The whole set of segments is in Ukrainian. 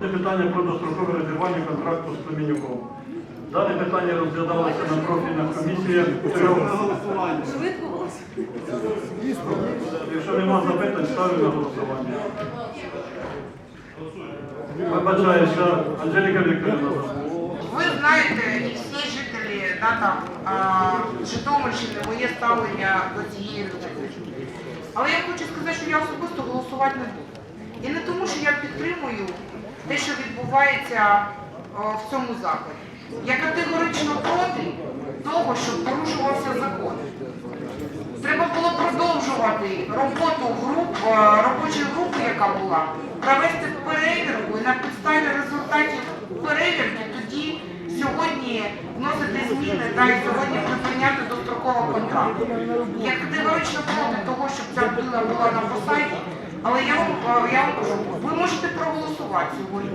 Це питання про дострокове розірвання контракту з Племінюком. Дане питання розглядалося на профільних комісіях. трьох. Швидко голосуємо. Якщо нема запитань, ставлю на голосування. Вибачаюся, Анжеліка Вікторівна. Ви знаєте, і всі жителі да, там, а, Житомирщини, моє ставлення до цієї людини. Але я хочу сказати, що я особисто голосувати не буду. І не тому, що я підтримую те, що відбувається в цьому закладі. Я категорично проти того, щоб порушувався закон. Треба було продовжувати роботу груп, е, робочої групи, яка була, провести перевірку і на підставі результатів перевірки тоді сьогодні вносити зміни та і сьогодні припиняти достроково контракт. Я категорично проти того, щоб ця людина була на посаді, але я вам, е, я вам кажу, ви можете проголосувати сьогодні.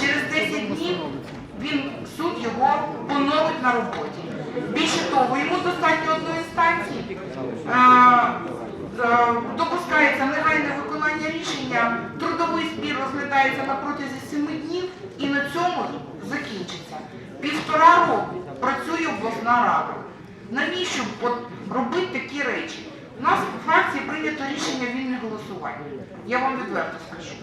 Через 10 днів він суд його поновить на роботі. Більше того, йому достатньо одної інстанції. Е, е, Допускається негайне виконання рішення, трудовий спір розглядається на протязі 7 днів і на цьому закінчиться. Півтора року працює обласна рада. Навіщо робити такі речі? У нас в фракції прийнято рішення вільне голосування. Я вам відверто скажу.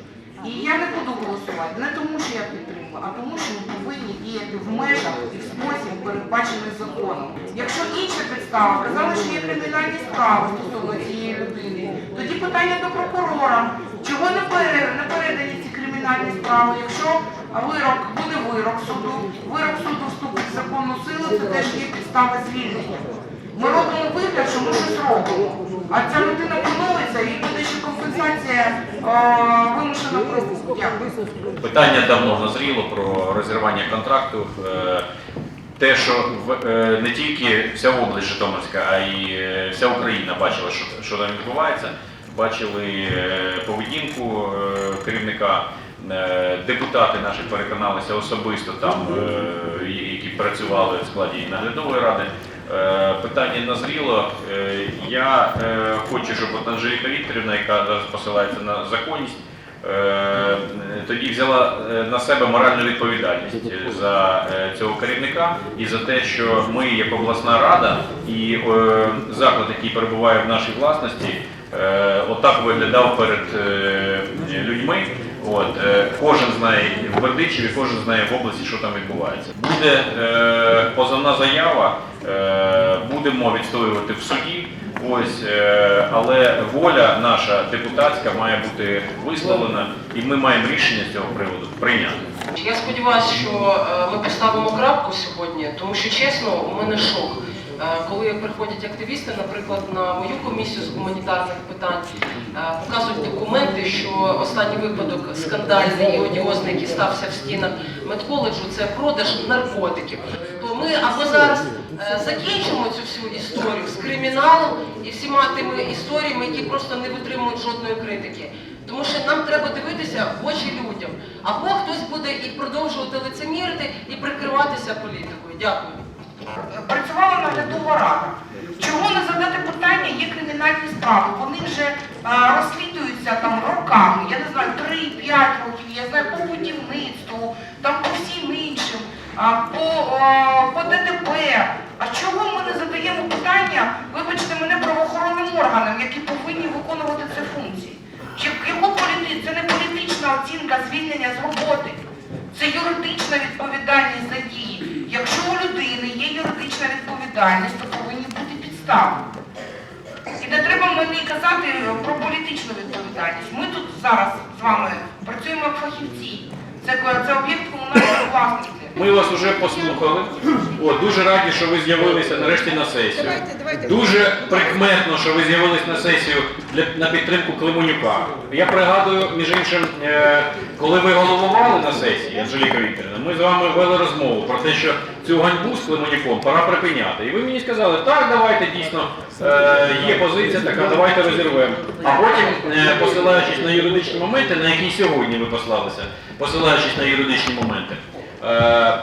І я не буду голосувати не тому, що я підтримую, а тому, що ми повинні діяти в межах і в спосіб, передбачений законом. Якщо інша підстава, казали, що є кримінальні справи стосовно цієї людини, тоді питання до прокурора, чого не передані ці кримінальні справи, якщо вирок буде вирок суду, вирок суду вступить в законну силу, це теж є підстава звільнення. Ми робимо вигляд, що ми щось робимо. А ця людина поновиться і буде ще компенсація е, вимушена прогулу. Дякую. Питання давно назріло про розірвання контракту. Е, Те, що е, не тільки вся область Житомирська, а й вся Україна бачила, що, там відбувається, бачили поведінку керівника. Депутати наші переконалися особисто там, які працювали в складі наглядової ради. Е, Питання назріло. Е, Я е, хочу, щоб от Анжеліка Вікторівна, яка зараз посилається на законність, тоді взяла на себе моральну відповідальність за цього керівника і за те, що ми, як обласна рада, і заклад, який перебуває в нашій власності, отак виглядав перед людьми. От, кожен знає в Бердичеві, кожен знає в області, що там відбувається. Буде позовна заява, будемо відстоювати в суді. Ось, е, але воля наша депутатська має бути висловлена, і ми маємо рішення з цього приводу прийняти. Я сподіваюся, що е, ми поставимо крапку сьогодні, тому що чесно, у мене шок. Е, Коли приходять активісти, наприклад, на мою комісію з гуманітарних питань, е, показують документи, що останній випадок скандальний і одіозний, який стався в стінах медколеджу, це продаж наркотиків. Ми або зараз е, закінчимо цю всю історію з криміналом і всіма тими історіями, які просто не витримують жодної критики. Тому що нам треба дивитися в очі людям. Або хтось буде і продовжувати лицемірити і прикриватися політикою. Дякую. Працювала наглядова рада. Чого не задати питання, є кримінальні справи. Вони вже е, розслідуються там роками, я не знаю, 3-5 років, я знаю, по будівництву, там по всім іншим, а, по, е, по ДТП. А чого ми не задаємо питання, вибачте мене, правоохоронним органам, які повинні виконувати ці функції? Чи яку політи... Це не політична оцінка звільнення з роботи. Це юридична відповідальність за дії. Якщо у людини є юридична відповідальність, то повинні бути підстави. І не треба мені казати про політичну відповідальність. Ми тут зараз з вами працюємо як фахівці. Це, це об'єкт комунальної власності. Ми вас вже послухали. О, дуже раді, що ви з'явилися нарешті на сесію. Дуже прикметно, що ви з'явились на сесію для на підтримку Климонюка. Я пригадую, між іншим, е, коли ви головували на сесії, Анжеліка Вікторівна, ми з вами вели розмову про те, що цю ганьбу з Климонюком пора припиняти. І ви мені сказали, так, давайте дійсно е, є позиція така, давайте розірвемо. А потім, е, посилаючись на юридичні моменти, на які сьогодні ви послалися, посилаючись на юридичні моменти. Е,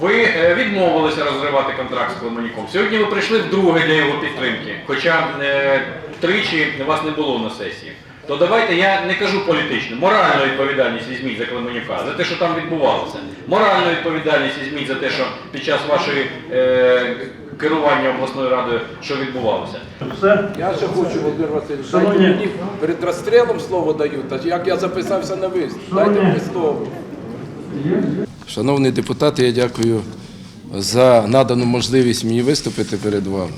Ви е, відмовилися розривати контракт з Климанюком. Сьогодні ви прийшли вдруге для його підтримки, хоча е, тричі вас не було на сесії. то давайте я не кажу політичну, моральну відповідальність візьміть за Клименюка, за те, що там відбувалося. Моральну відповідальність візьміть за те, що під час вашої е, керування обласною радою, що відбувалося. Все. Я ще хочу, Володимир Васильович, дайте мені перед розстрілом слово дають, як я записався на виступ. Дайте мені слово. Шановні депутати, я дякую за надану можливість мені виступити перед вами.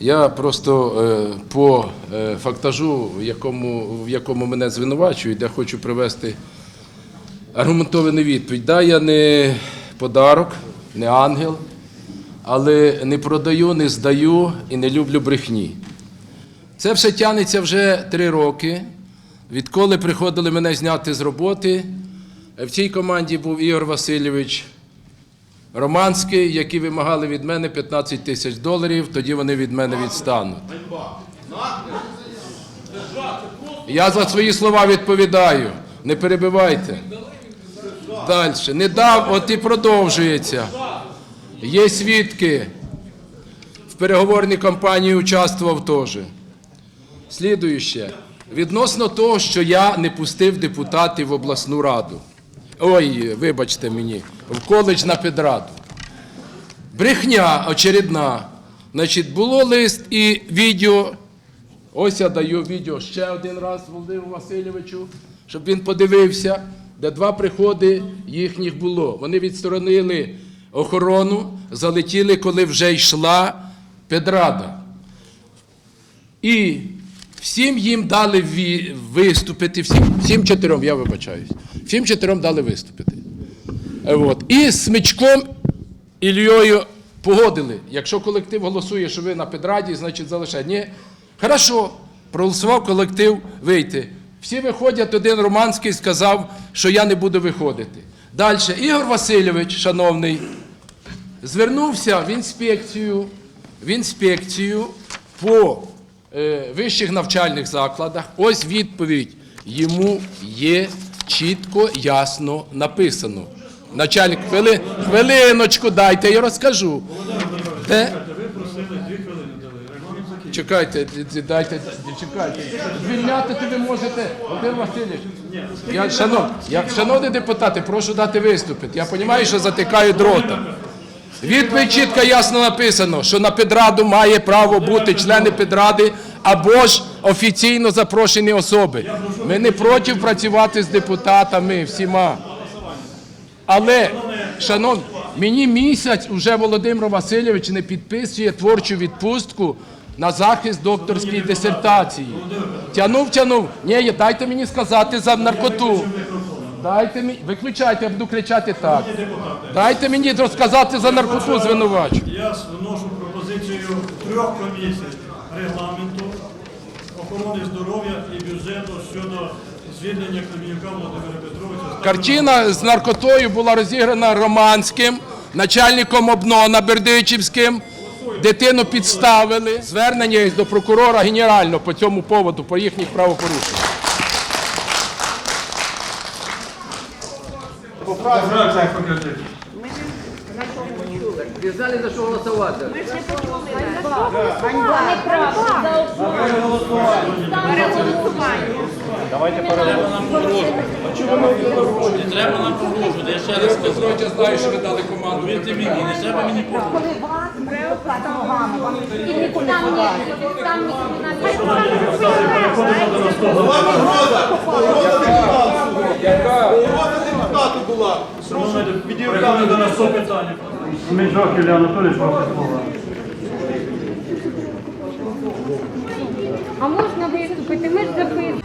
Я просто е, по е, фактажу, в якому, в якому мене звинувачують, я хочу привести аргументовану відповідь. Да, я не подарок, не ангел, але не продаю, не здаю і не люблю брехні. Це все тягнеться вже три роки. Відколи приходили мене зняти з роботи, в цій команді був Ігор Васильович Романський, які вимагали від мене 15 тисяч доларів, тоді вони від мене відстануть. Я за свої слова відповідаю. Не перебивайте. Далі. Не дав, от і продовжується. Є свідки. В переговорній кампанії участвував теж. Слідуюче. Відносно того, що я не пустив депутатів в обласну раду. Ой, вибачте мені, в коледж на педраду. Брехня очередна. Значить, було лист і відео. Ось я даю відео ще один раз Володимиру Васильовичу, щоб він подивився, де два приходи їхніх було. Вони відсторонили охорону, залетіли, коли вже йшла педрада. І всім їм дали виступити, всім, всім чотирьом, я вибачаюсь, всім чотирьом дали виступити. Е, От. І з Смичком Ільєю погодили. Якщо колектив голосує, що ви на педраді, значить залишайте. Ні, хорошо, проголосував колектив вийти. Всі виходять, один Романський сказав, що я не буду виходити. Далі, Ігор Васильович, шановний, звернувся в інспекцію, в інспекцію по е, вищих навчальних закладах. Ось відповідь йому є чітко, ясно написано. Начальник, хвили, хвилиночку дайте, я розкажу. Де? Ви просили дві хвилини. Чекайте, дайте, чекайте. Звільняти ви можете, Володимир Васильович. Я, шанов, я, шановні депутати, прошу дати виступити. Я розумію, що затикаю дрота. Відповідь чітко ясно написано, що на педраду має право бути члени педради або ж офіційно запрошені особи. Ми не проти працювати з депутатами всіма. Але, шановні, мені місяць уже Володимир Васильович не підписує творчу відпустку на захист докторської дисертації. Тянув, тянув. Ні, дайте мені сказати за наркоту. Дайте мені, виключайте, я буду кричати так. Дайте мені розказати за наркоту звинувачу. Я вношу пропозицію трьох комісій регламенту, охорони здоров'я і бюджету щодо звільнення Клим'янка Володимира Петровича. Картина з наркотою була розіграна Романським, начальником ОБНО Бердичівським. Дитину підставили. Звернення є до прокурора генерально по цьому поводу, по їхніх правопорушеннях. Фракція покажіть. Треба нам погрожувати, я ще раз скажу. Я знаю, що ви дали команду. Вірте мені, не треба мені погрожувати. Вам Переходимо до наступного. Питання. Сміжок Ілля Анатолійович, ваше слово. А можна виступити? Ми ж записуємо.